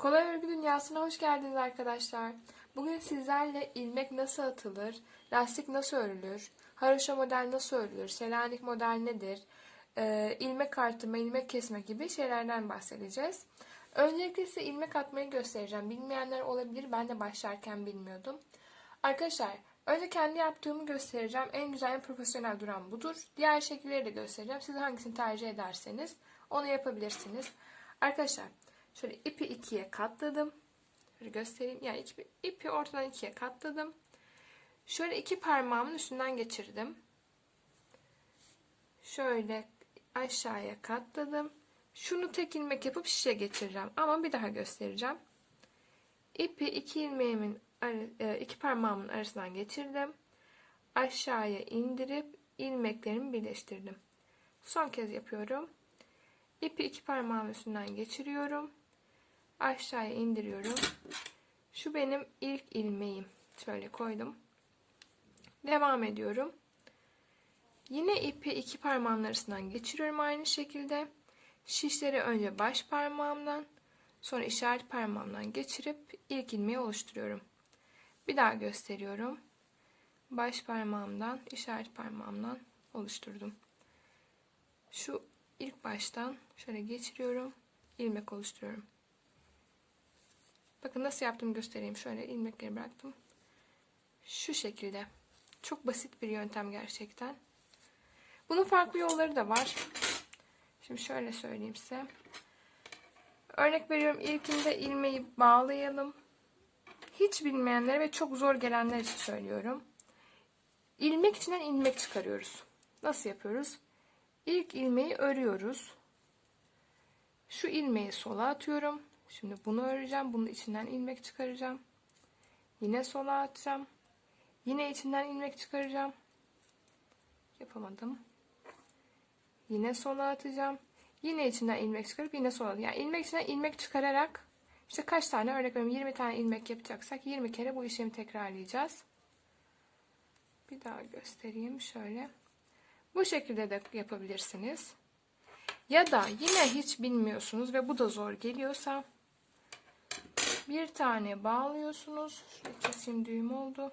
Kolay örgü dünyasına hoş geldiniz arkadaşlar. Bugün sizlerle ilmek nasıl atılır, lastik nasıl örülür, haroşa model nasıl örülür, selanik model nedir, e, ilmek artırma, ilmek kesme gibi şeylerden bahsedeceğiz. Öncelikle size ilmek atmayı göstereceğim. Bilmeyenler olabilir, ben de başlarken bilmiyordum. Arkadaşlar, önce kendi yaptığımı göstereceğim. En güzel, en profesyonel duran budur. Diğer şekilleri de göstereceğim. Siz hangisini tercih ederseniz onu yapabilirsiniz. Arkadaşlar, Şöyle ipi ikiye katladım. Şöyle göstereyim. Yani ipi, ipi ortadan ikiye katladım. Şöyle iki parmağımın üstünden geçirdim. Şöyle aşağıya katladım. Şunu tek ilmek yapıp şişe geçireceğim. Ama bir daha göstereceğim. İpi iki ilmeğimin e, iki parmağımın arasından geçirdim. Aşağıya indirip ilmeklerimi birleştirdim. Son kez yapıyorum. İpi iki parmağım üstünden geçiriyorum aşağıya indiriyorum. Şu benim ilk ilmeğim. Şöyle koydum. Devam ediyorum. Yine ipi iki parmağın arasından geçiriyorum aynı şekilde. Şişleri önce baş parmağımdan sonra işaret parmağımdan geçirip ilk ilmeği oluşturuyorum. Bir daha gösteriyorum. Baş parmağımdan işaret parmağımdan oluşturdum. Şu ilk baştan şöyle geçiriyorum. ilmek oluşturuyorum. Bakın nasıl yaptığımı göstereyim. Şöyle ilmekleri bıraktım. Şu şekilde. Çok basit bir yöntem gerçekten. Bunun farklı yolları da var. Şimdi şöyle söyleyeyim size. Örnek veriyorum ilkinde ilmeği bağlayalım. Hiç bilmeyenlere ve çok zor gelenler için söylüyorum. İlmek içinden ilmek çıkarıyoruz. Nasıl yapıyoruz? İlk ilmeği örüyoruz. Şu ilmeği sola atıyorum. Şimdi bunu öreceğim. Bunun içinden ilmek çıkaracağım. Yine sola atacağım. Yine içinden ilmek çıkaracağım. Yapamadım. Yine sola atacağım. Yine içinden ilmek çıkarıp yine sola. Yani ilmek içinden ilmek çıkararak işte kaç tane örnek veriyorum 20 tane ilmek yapacaksak 20 kere bu işlemi tekrarlayacağız. Bir daha göstereyim şöyle. Bu şekilde de yapabilirsiniz. Ya da yine hiç bilmiyorsunuz ve bu da zor geliyorsa bir tane bağlıyorsunuz. Şöyle kesim düğüm oldu.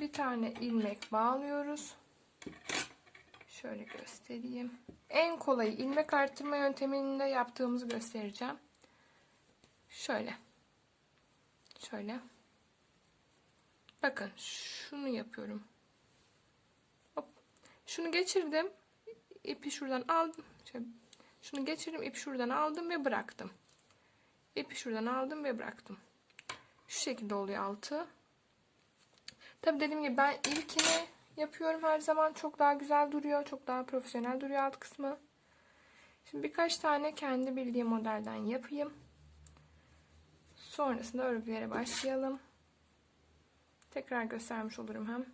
Bir tane ilmek bağlıyoruz. Şöyle göstereyim. En kolay ilmek arttırma yönteminde yaptığımızı göstereceğim. Şöyle. Şöyle. Bakın şunu yapıyorum. Hop. Şunu geçirdim. İpi şuradan aldım. Şöyle şunu geçirdim. ipi şuradan aldım ve bıraktım. İpi şuradan aldım ve bıraktım. Şu şekilde oluyor altı. Tabi dediğim gibi ben ilkini yapıyorum her zaman. Çok daha güzel duruyor. Çok daha profesyonel duruyor alt kısmı. Şimdi birkaç tane kendi bildiğim modelden yapayım. Sonrasında örgülere başlayalım. Tekrar göstermiş olurum hem.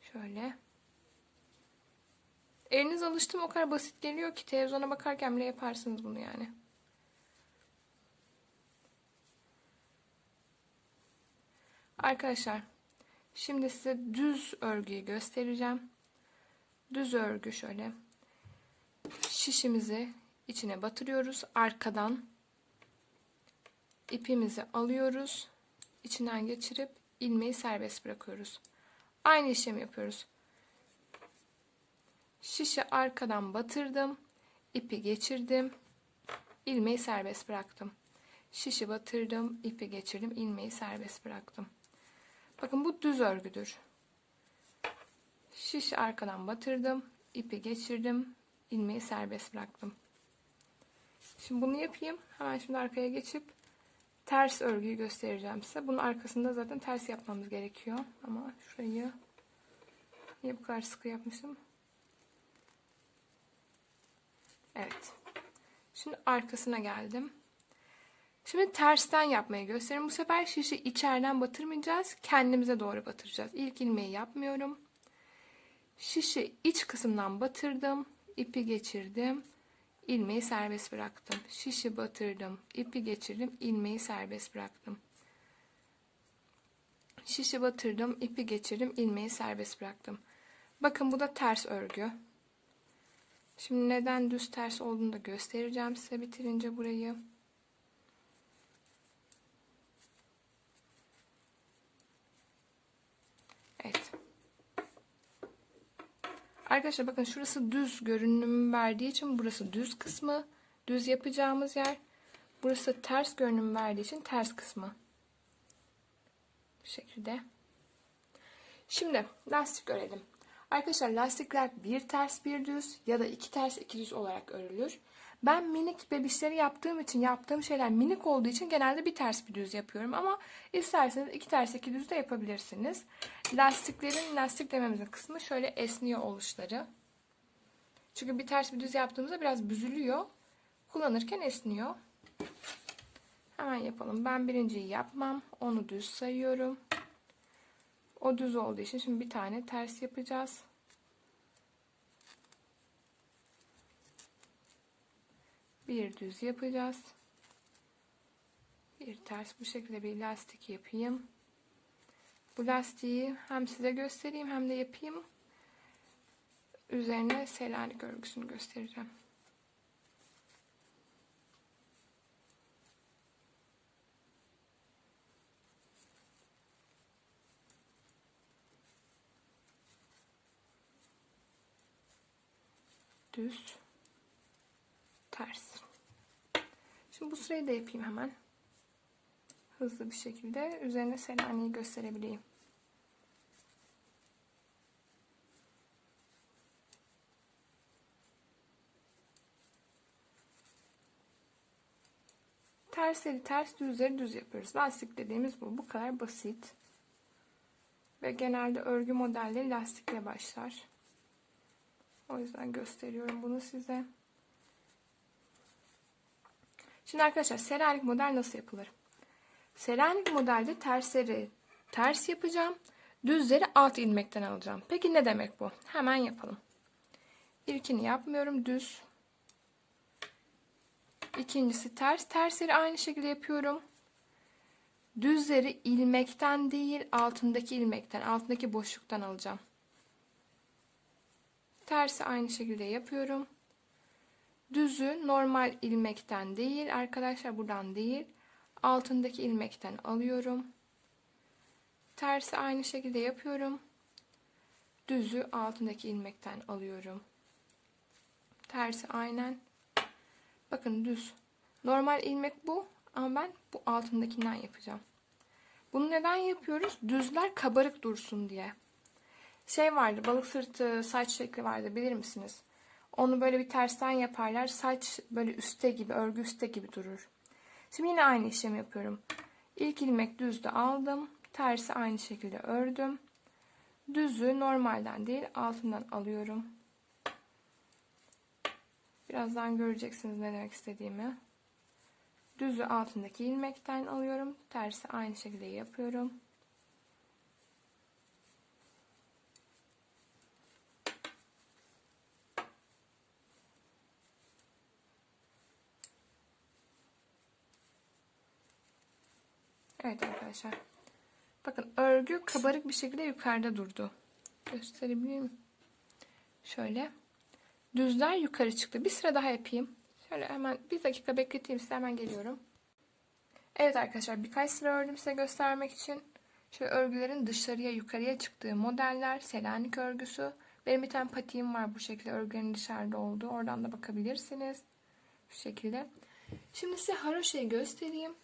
Şöyle. Eliniz alıştı mı o kadar basit geliyor ki televizyona bakarken bile yaparsınız bunu yani. Arkadaşlar şimdi size düz örgüyü göstereceğim. Düz örgü şöyle. Şişimizi içine batırıyoruz. Arkadan ipimizi alıyoruz. içinden geçirip ilmeği serbest bırakıyoruz. Aynı işlemi yapıyoruz. Şişi arkadan batırdım. ipi geçirdim. ilmeği serbest bıraktım. Şişi batırdım. ipi geçirdim. ilmeği serbest bıraktım. Bakın bu düz örgüdür. Şişi arkadan batırdım. ipi geçirdim. ilmeği serbest bıraktım. Şimdi bunu yapayım. Hemen şimdi arkaya geçip ters örgüyü göstereceğim size. Bunun arkasında zaten ters yapmamız gerekiyor. Ama şurayı niye bu kadar sıkı yapmışım? Evet. Şimdi arkasına geldim. Şimdi tersten yapmayı göstereyim. Bu sefer şişi içeriden batırmayacağız. Kendimize doğru batıracağız. İlk ilmeği yapmıyorum. Şişi iç kısımdan batırdım. ipi geçirdim. ilmeği serbest bıraktım. Şişi batırdım. ipi geçirdim. ilmeği serbest bıraktım. Şişi batırdım. ipi geçirdim. ilmeği serbest bıraktım. Bakın bu da ters örgü. Şimdi neden düz ters olduğunu da göstereceğim size bitirince burayı. Evet. Arkadaşlar bakın şurası düz görünümü verdiği için burası düz kısmı. Düz yapacağımız yer. Burası ters görünüm verdiği için ters kısmı. Bu şekilde. Şimdi lastik örelim. Arkadaşlar lastikler bir ters bir düz ya da iki ters iki düz olarak örülür. Ben minik bebişleri yaptığım için yaptığım şeyler minik olduğu için genelde bir ters bir düz yapıyorum. Ama isterseniz iki ters iki düz de yapabilirsiniz. Lastiklerin lastik dememizin kısmı şöyle esniyor oluşları. Çünkü bir ters bir düz yaptığımızda biraz büzülüyor. Kullanırken esniyor. Hemen yapalım. Ben birinciyi yapmam. Onu düz sayıyorum. O düz olduğu için şimdi bir tane ters yapacağız. Bir düz yapacağız. Bir ters bu şekilde bir lastik yapayım. Bu lastiği hem size göstereyim hem de yapayım. Üzerine Selanik örgüsünü göstereceğim. Düz, ters. Şimdi bu sırayı da yapayım hemen. Hızlı bir şekilde üzerine Selanik'i gösterebileyim. Tersleri ters, düzleri düz yapıyoruz. Lastik dediğimiz bu. Bu kadar basit. Ve genelde örgü modelleri lastikle başlar. O yüzden gösteriyorum bunu size. Şimdi arkadaşlar Selanik model nasıl yapılır? Selanik modelde tersleri ters yapacağım. Düzleri alt ilmekten alacağım. Peki ne demek bu? Hemen yapalım. İlkini yapmıyorum. Düz. İkincisi ters. Tersleri aynı şekilde yapıyorum. Düzleri ilmekten değil altındaki ilmekten, altındaki boşluktan alacağım. Tersi aynı şekilde yapıyorum. Düzü normal ilmekten değil arkadaşlar buradan değil. Altındaki ilmekten alıyorum. Tersi aynı şekilde yapıyorum. Düzü altındaki ilmekten alıyorum. Tersi aynen. Bakın düz. Normal ilmek bu ama ben bu altındakinden yapacağım. Bunu neden yapıyoruz? Düzler kabarık dursun diye şey vardı balık sırtı saç şekli vardı bilir misiniz? Onu böyle bir tersten yaparlar. Saç böyle üstte gibi, örgü üstte gibi durur. Şimdi yine aynı işlemi yapıyorum. İlk ilmek düzde aldım. Tersi aynı şekilde ördüm. Düzü normalden değil altından alıyorum. Birazdan göreceksiniz ne demek istediğimi. Düzü altındaki ilmekten alıyorum. Tersi aynı şekilde yapıyorum. Evet arkadaşlar. Bakın örgü kabarık bir şekilde yukarıda durdu. Gösterebilir miyim? Şöyle. Düzler yukarı çıktı. Bir sıra daha yapayım. Şöyle hemen bir dakika bekleteyim size hemen geliyorum. Evet arkadaşlar birkaç sıra ördüm size göstermek için. Şöyle örgülerin dışarıya yukarıya çıktığı modeller. Selanik örgüsü. Benim bir tane patiğim var bu şekilde örgülerin dışarıda olduğu. Oradan da bakabilirsiniz. Şu şekilde. Şimdi size haroşayı göstereyim.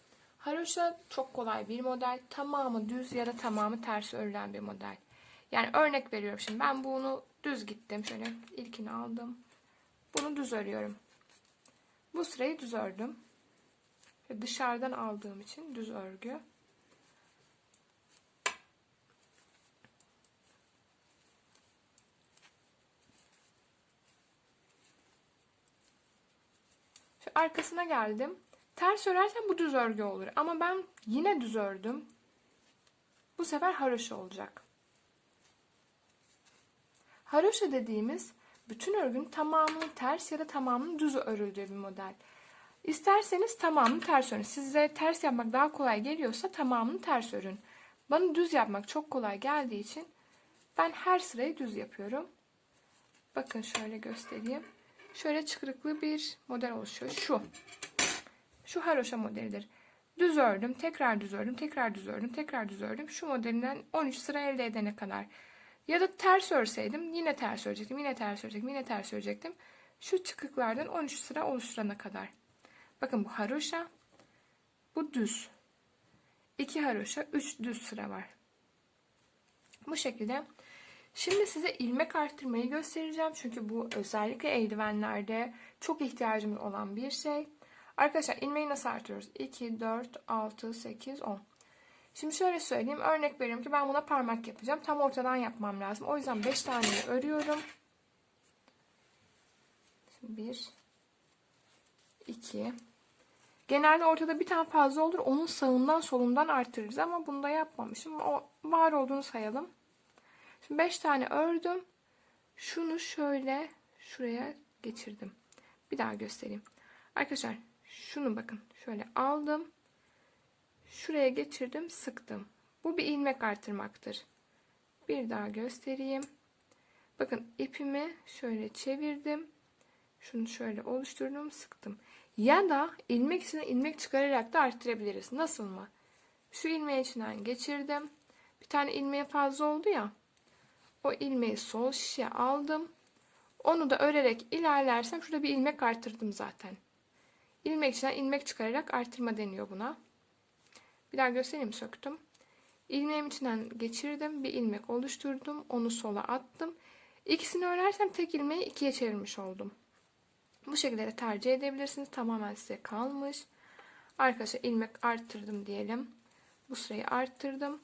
Haroşa çok kolay bir model. Tamamı düz ya da tamamı ters örülen bir model. Yani örnek veriyorum şimdi. Ben bunu düz gittim. Şöyle ilkini aldım. Bunu düz örüyorum. Bu sırayı düz ördüm. Ve dışarıdan aldığım için düz örgü. Şu arkasına geldim. Ters örersen bu düz örgü olur. Ama ben yine düz ördüm. Bu sefer haroşa olacak. Haroşa dediğimiz bütün örgünün tamamının ters ya da tamamının düz örüldüğü bir model. İsterseniz tamamını ters örün. Size ters yapmak daha kolay geliyorsa tamamını ters örün. Bana düz yapmak çok kolay geldiği için ben her sırayı düz yapıyorum. Bakın şöyle göstereyim. şöyle çıkırıklı bir model oluşuyor. Şu. Şu haroşa modelidir. Düz ördüm, tekrar düz ördüm, tekrar düz ördüm, tekrar düz ördüm. Şu modelinden 13 sıra elde edene kadar. Ya da ters örseydim yine ters örecektim, yine ters örecektim, yine ters örecektim. Şu çıkıklardan 13 sıra oluşturana kadar. Bakın bu haroşa, bu düz. 2 haroşa, 3 düz sıra var. Bu şekilde. Şimdi size ilmek arttırmayı göstereceğim. Çünkü bu özellikle eldivenlerde çok ihtiyacımız olan bir şey. Arkadaşlar ilmeği nasıl artırıyoruz? 2, 4, 6, 8, 10. Şimdi şöyle söyleyeyim. Örnek veriyorum ki ben buna parmak yapacağım. Tam ortadan yapmam lazım. O yüzden 5 taneyi örüyorum. Şimdi 1, 2. Genelde ortada bir tane fazla olur. Onun sağından solundan artırırız ama bunu da yapmamışım. O var olduğunu sayalım. Şimdi 5 tane ördüm. Şunu şöyle şuraya geçirdim. Bir daha göstereyim. Arkadaşlar şunu bakın. Şöyle aldım. Şuraya geçirdim, sıktım. Bu bir ilmek artırmaktır. Bir daha göstereyim. Bakın ipimi şöyle çevirdim. Şunu şöyle oluşturdum, sıktım. Ya da ilmek içine ilmek çıkararak da arttırabiliriz. Nasıl mı? Şu ilmeğin içinden geçirdim. Bir tane ilmeğe fazla oldu ya. O ilmeği sol şişe aldım. Onu da örerek ilerlersem şurada bir ilmek arttırdım zaten. İlmek içinden ilmek çıkararak artırma deniyor buna. Bir daha göstereyim söktüm. İlmeğim içinden geçirdim. Bir ilmek oluşturdum. Onu sola attım. İkisini örersem tek ilmeği ikiye çevirmiş oldum. Bu şekilde de tercih edebilirsiniz. Tamamen size kalmış. Arkadaşlar ilmek arttırdım diyelim. Bu sırayı arttırdım.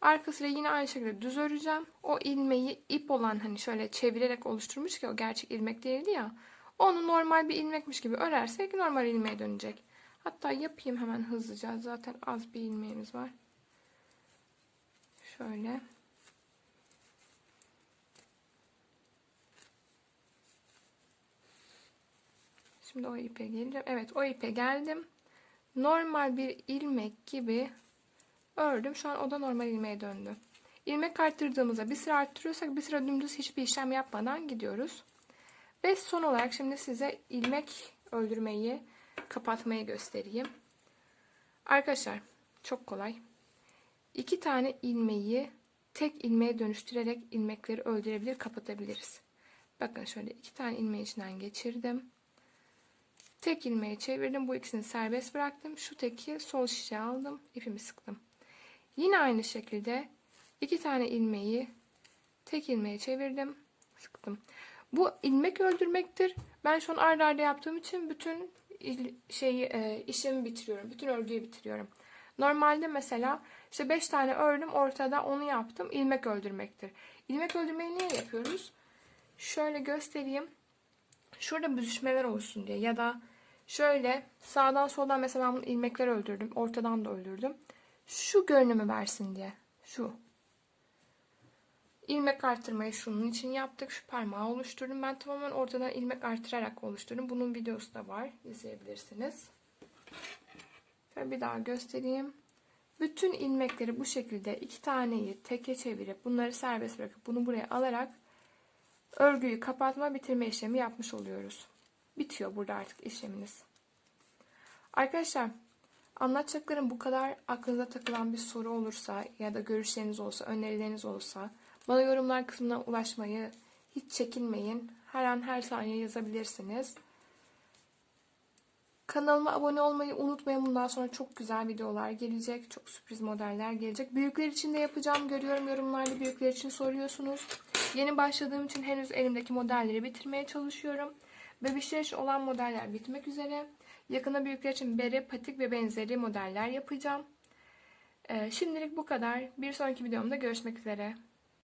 Arka sırayı yine aynı şekilde düz öreceğim. O ilmeği ip olan hani şöyle çevirerek oluşturmuş ki o gerçek ilmek değildi ya. Onu normal bir ilmekmiş gibi örersek normal ilmeğe dönecek. Hatta yapayım hemen hızlıca. Zaten az bir ilmeğimiz var. Şöyle. Şimdi o ipe geleceğim. Evet o ipe geldim. Normal bir ilmek gibi ördüm. Şu an o da normal ilmeğe döndü. İlmek arttırdığımızda bir sıra arttırıyorsak bir sıra dümdüz hiçbir işlem yapmadan gidiyoruz. Ve son olarak şimdi size ilmek öldürmeyi, kapatmayı göstereyim. Arkadaşlar çok kolay. İki tane ilmeği tek ilmeğe dönüştürerek ilmekleri öldürebilir, kapatabiliriz. Bakın şöyle iki tane ilmeği içinden geçirdim. Tek ilmeği çevirdim. Bu ikisini serbest bıraktım. Şu teki sol şişe aldım. ipimi sıktım. Yine aynı şekilde iki tane ilmeği tek ilmeğe çevirdim. Sıktım. Bu ilmek öldürmektir. Ben şu an arda arda yaptığım için bütün şeyi e, işimi bitiriyorum. Bütün örgüyü bitiriyorum. Normalde mesela işte 5 tane ördüm ortada onu yaptım. ilmek öldürmektir. İlmek öldürmeyi niye yapıyoruz? Şöyle göstereyim. Şurada büzüşmeler olsun diye ya da şöyle sağdan soldan mesela ben bunu ilmekler öldürdüm. Ortadan da öldürdüm. Şu görünümü versin diye. Şu. İlmek artırmayı şunun için yaptık. Şu parmağı oluşturdum. Ben tamamen ortadan ilmek artırarak oluşturdum. Bunun videosu da var. İzleyebilirsiniz. Şöyle bir daha göstereyim. Bütün ilmekleri bu şekilde iki taneyi teke çevirip bunları serbest bırakıp bunu buraya alarak örgüyü kapatma bitirme işlemi yapmış oluyoruz. Bitiyor burada artık işleminiz. Arkadaşlar anlatacaklarım bu kadar aklınıza takılan bir soru olursa ya da görüşleriniz olsa, önerileriniz olsa bana yorumlar kısmına ulaşmayı hiç çekinmeyin. Her an her saniye yazabilirsiniz. Kanalıma abone olmayı unutmayın. Bundan sonra çok güzel videolar gelecek. Çok sürpriz modeller gelecek. Büyükler için de yapacağım. Görüyorum yorumlarda büyükler için soruyorsunuz. Yeni başladığım için henüz elimdeki modelleri bitirmeye çalışıyorum. Bebişler için olan modeller bitmek üzere. Yakında büyükler için bere, patik ve benzeri modeller yapacağım. Ee, şimdilik bu kadar. Bir sonraki videomda görüşmek üzere.